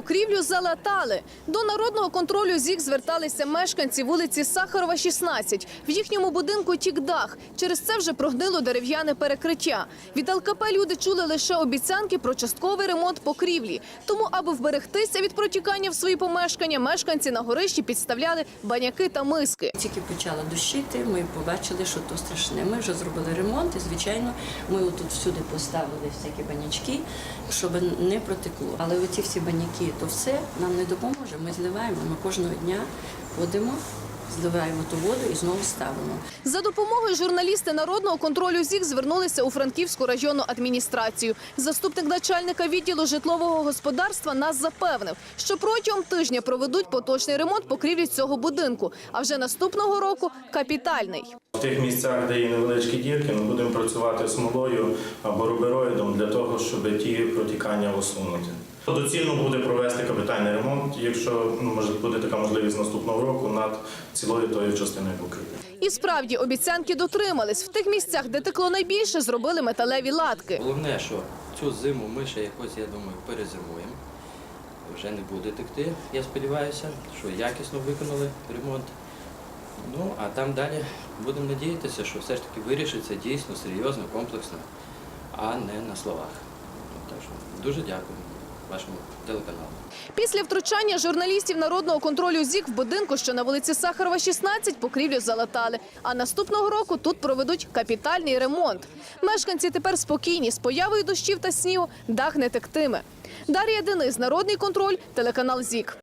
Покрівлю залатали. До народного контролю ЗІК зверталися мешканці вулиці Сахарова, 16. В їхньому будинку тік дах. Через це вже прогнило дерев'яне перекриття. Від ЛКП люди чули лише обіцянки про частковий ремонт покрівлі. Тому, аби вберегтися від протікання в свої помешкання, мешканці на горищі підставляли баняки та миски. Тільки почала дощити, ми побачили, що то страшне. Ми вже зробили ремонт, і звичайно, ми тут всюди поставили всякі банячки, щоб не протекло. Але оці всі баняки, то все нам не допоможе. Ми зливаємо. Ми кожного дня ходимо, зливаємо ту воду і знову ставимо. За допомогою журналісти народного контролю ЗІК звернулися у Франківську районну адміністрацію. Заступник начальника відділу житлового господарства нас запевнив, що протягом тижня проведуть поточний ремонт покрівлі цього будинку. А вже наступного року капітальний. В тих місцях, де є невеличкі дірки, ми будемо працювати смолою або рубероїдом для того, щоб ті протікання усунути. Доцільно буде провести капітальний ремонт, якщо ну, може буде така можливість наступного року над цілою тою частиною покрівлі. І справді обіцянки дотримались. В тих місцях, де текло найбільше, зробили металеві латки. Головне, що цю зиму ми ще якось, я думаю, перезимуємо. Вже не буде текти, я сподіваюся, що якісно виконали ремонт. А там далі будемо надіятися, що все ж таки вирішиться дійсно серйозно, комплексно, а не на словах. Так що дуже дякую вашому телеканалу. Після втручання журналістів народного контролю ЗІК в будинку, що на вулиці Сахарова, 16, покрівлю залатали. А наступного року тут проведуть капітальний ремонт. Мешканці тепер спокійні. З появою дощів та снігу дах не тектиме. Дар'я Денис, народний контроль, телеканал ЗІК.